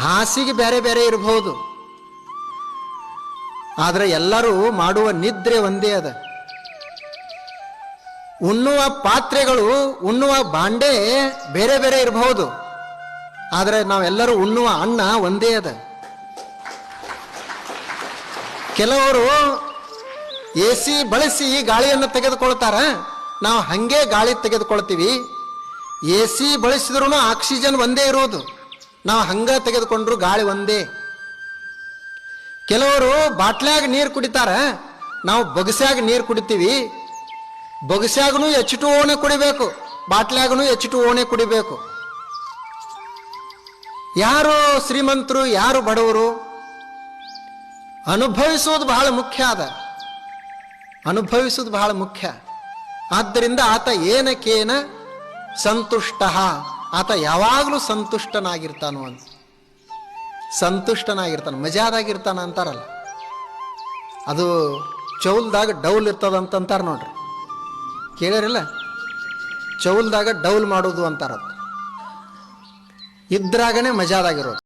ಹಾಸಿಗೆ ಬೇರೆ ಬೇರೆ ಇರಬಹುದು. ಆದರೆ ಎಲ್ಲರೂ ಮಾಡುವ ನಿದ್ರೆ ಒಂದೇ ಅದ. ಉಣ್ಣುವ ಪಾತ್ರೆಗಳು, ಉಣ್ಣುವ ಬಾಂಡೆ ಬೇರೆ ಬೇರೆ ಇರಬಹುದು. ಆದರೆ ನಾವೆಲ್ಲರೂ ಉಣ್ಣುವ ಅನ್ನ ಒಂದೇ ಅದ. ಕೆಲವರು ಎ ಸಿ ಬಳಸಿ ಗಾಳಿಯನ್ನು ತೆಗೆದುಕೊಳ್ತಾರ. ನಾವು ಹಂಗೆ ಗಾಳಿ ತೆಗೆದುಕೊಳ್ತೀವಿ. ಎ ಸಿ ಬಳಸಿದ್ರು ಆಕ್ಸಿಜನ್ ಒಂದೇ ಇರುವುದು. ನಾವು ಹಂಗ ತೆಗೆದುಕೊಂಡ್ರು ಗಾಳಿ ಒಂದೇ. ಕೆಲವರು ಬಾಟ್ಲ್ಯಾಗ ನೀರು ಕುಡಿತಾರ, ನಾವು ಬೊಗಸ್ಯಾಗ ನೀರು ಕುಡಿತೀವಿ. ಬೊಗಸ್ಯಾಗನು ಹೆಚ್ಚು ಓಣೆ ಕುಡಿಬೇಕು, ಬಾಟ್ಲ್ಯಾಗನು ಹೆಚ್ಚು ಓಣೆ ಕುಡಿಬೇಕು. ಯಾರು ಶ್ರೀಮಂತರು, ಯಾರು ಬಡವರು ಅನುಭವಿಸುವುದು ಬಹಳ ಮುಖ್ಯ ಅದ. ಅನುಭವಿಸುವುದು ಬಹಳ ಮುಖ್ಯ. ಆದ್ದರಿಂದ ಆತ ಏನಕ್ಕೇನ ಸಂತುಷ್ಟ. ಆತ ಯಾವಾಗಲೂ ಸಂತುಷ್ಟನಾಗಿರ್ತಾನೋ ಅಂತ. ಸಂತುಷ್ಟನಾಗಿರ್ತಾನೆ, ಮಜಾದಾಗಿರ್ತಾನ ಅಂತಾರಲ್ಲ. ಅದು ಚೌಲ್ದಾಗ ಡೌಲ್ ಇರ್ತದಂತಂತಾರೆ ನೋಡ್ರಿ. ಕೇಳಿರಲ್ಲ ಚೌಲ್ದಾಗ ಡೌಲ್ ಮಾಡೋದು ಅಂತಾರ ಇದ್ರಾಗನೇ ಮಜಾದಾಗಿರೋದು.